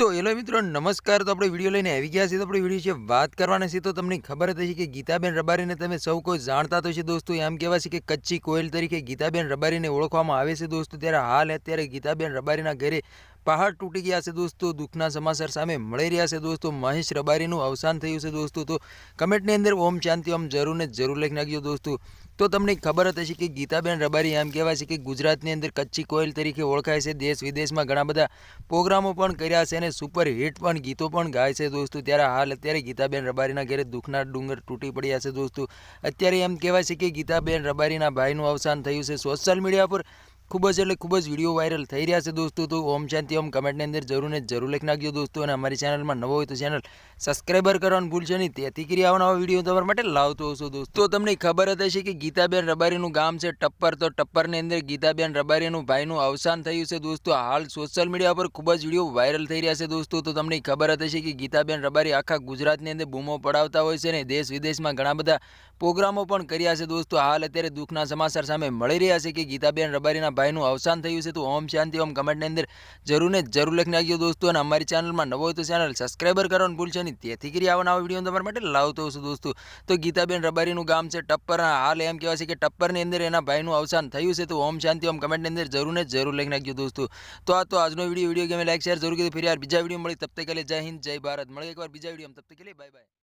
તો એલો મિત્રો, નમસ્કાર. તો આપણે વીડિયો લઈને આવી ગયા છીએ. તો આપણે વીડિયો છે વાત કરવાના છે તો તમને ખબર હતી કે ગીતાબેન રબારીને તમે સૌ કોઈ જાણતા તો છે દોસ્તો. એમ કહેવાય છે કે કચ્છી કોયલ તરીકે ગીતાબેન રબારીને ઓળખવામાં આવે છે દોસ્તો. ત્યારે હાલ અત્યારે ગીતાબેન રબારીના ઘરે પહાડ તૂટી ગયા છે દોસ્તો, દુઃખના સમાચાર સામે મળી રહ્યા છે દોસ્તો, મહેશ રબારીનું અવસાન થયું છે દોસ્તો, તો કમેન્ટની અંદર ઓમ શાંતિ, ઓમ જરૂર ને જરૂર લખી નાખજો દોસ્તો. તો તમને ખબર હશે કે ગીતાબેન રબારી એમ કહેવાય છે કે ગુજરાતની અંદર કચ્છી કોયલ તરીકે ઓળખાય છે, દેશ વિદેશમાં ઘણા બધા પ્રોગ્રામો પણ કર્યા છે અને સુપર હિટ પણ, ગીતો પણ ગાય છે દોસ્તો. ત્યારે હાલ અત્યારે ગીતાબેન રબારીના ઘરે દુઃખના ડુંગર તૂટી પડ્યા છે દોસ્તો. અત્યારે એમ કહેવાય છે કે ગીતાબેન રબારીના ભાઈનું અવસાન થયું છે સોશિયલ મીડિયા પર. ખૂબ જ એટલે ખૂબ જ વીડિયો વાયરલ થઈ રહ્યા છે દોસ્તો. તો ઓમ શાંતિ, ઓમ કમેન્ટની અંદર જરૂર ને જરૂર લખી નાખજો દોસ્તો અને અમારી ચેનલમાં નવો હોય તો ચેનલ સબસ્ક્રાઈબર કરવાનું ભૂલશો નહીં. તેથી કરી આવવાના વીડિયો તમારા માટે લાવતો હશો દોસ્તો. તમને ખબર જ હશે કે ગીતાબેન રબારીનું ગામ છે ટપ્પર. તો ટપ્પરની અંદર ગીતાબેન રબારીનું ભાઈનું અવસાન થયું છે દોસ્તો. હાલ સોશિયલ મીડિયા પર ખૂબ જ વીડિયો વાયરલ થઈ રહ્યા છે દોસ્તો. તો તમને ખબર જ હશે કે ગીતાબેન રબારી આખા ગુજરાતની અંદર બૂમો પડાવતા હોય છે ને દેશ વિદેશમાં ઘણા બધા પ્રોગ્રામો પણ કર્યા છે દોસ્તો. હાલ અત્યારે દુઃખના સમાચાર સામે મળી રહ્યા છે કે ગીતાબેન રબારીના ભાઈનું અવસાન થયું છે તો ઓમ શાંતિ, ઓમ કમેન્ટની અંદર જરૂર ને જરૂર લખી નાખજો દોસ્તો. અને અમારી ચેનલમાં નવો હોય તો ચેનલ સબસ્ક્રાઈબર કરવાનું ભૂલશો નહીં. તેથી કરી આવા નવા વીડિયો તમારા માટે લાવતો હશું દોસ્તો. તો ગીતાબેન રબારીનું ગામ છે ટપ્પર. હાલ એમ કહેવાય છે કે ટપ્પરની અંદર એના ભાઈનું અવસાન થયું છે તો ઓમ શાંતિ, ઓમ કમેન્ટની અંદર જરૂર ને જરૂર લખી નાખજો દોસ્તો. તો આ તો આજનો વીડિયો વીડિયો ગમે લાઈક શેર જરૂર કીધું. ફરી યાર બીજા વીડિયો મળી તબ તક જય હિન્દ, જય ભારત. મળે એકવાર બીજા વીડિયો તબ તક બાય બાય